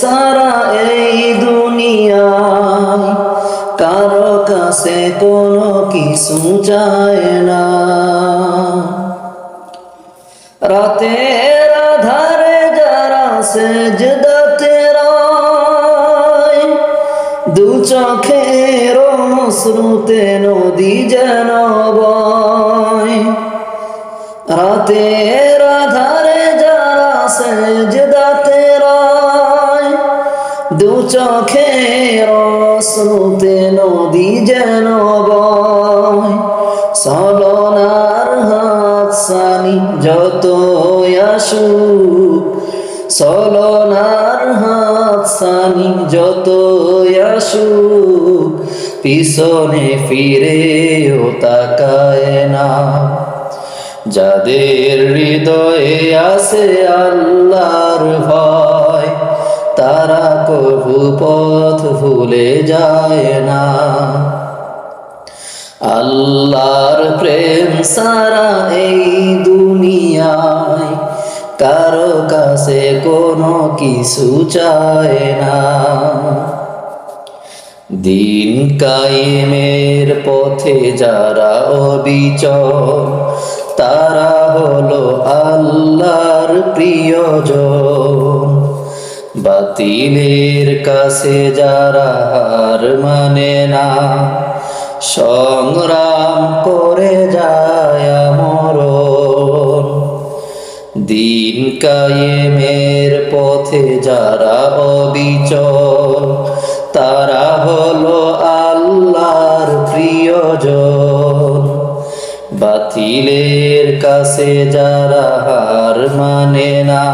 সারা এই দুনিয়ায় কারও কাছে কোনো কিছু চায় না। রাতের আধারে যারা সেজদাতে রায় দু চোখের শ্রুতে নদী যেন বয়। রাতের দু চোখের শ্রুতে নদী যেন সলনার হাত সানি যত আসুক, সলনার হাত সানি যত আসুক, পিছনে ফিরেও তাকায় না। যাদের হৃদয়ে আছে আল্লাহর ভয় তারা কভু পথ ভুলে যায় না। আল্লাহর প্রেম সারা এই দুনিয়ায় কারও কাছে কোনো কিছু চায় না। দিন কায়েমের পথে যারা অবিচল, তারা হলো আল্লাহর প্রিয়জন। বাতিলের কাছে যারা হার মানে না, সংগ্রাম করে যায় মরণ দিন কায়েমের পথে যারা অবিচল, তারা হলো আল্লাহর প্রিয়জন। বাতিলের কাছে যারা হার মানে না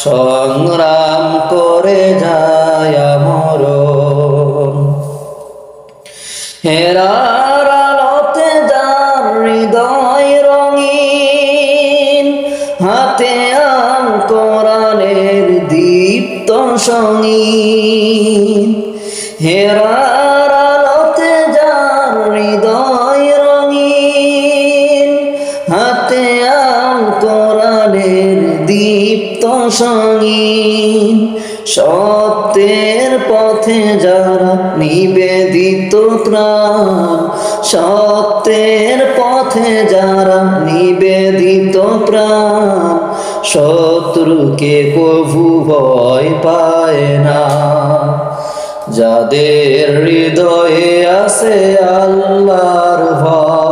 সংগ্রাম করে যায় মরণ হেরার আলোতে যার হৃদয় রঙিন, হাতে আম কোরআনের দীপ্ত সঙ্গীন। হেরার সঙ্গীন সত্যের পথে যারা নিবেদিত প্রাণ সত্যের পথে যারা নিবেদিত প্রাণ শত্রুকে কভু ভয় পায় না। যাদের হৃদয়ে আছে আল্লাহর ভয়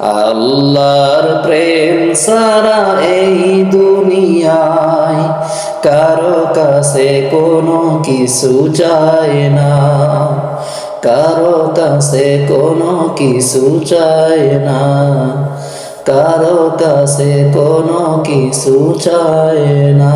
আল্লাহর প্রেম সারা এই দুনিয়ায়, কারও কাছে কোনো কিছু চায় না। কারও কাছে কোনো কিছু চায় না। কারও কাছে কোনো কিছু চায় না।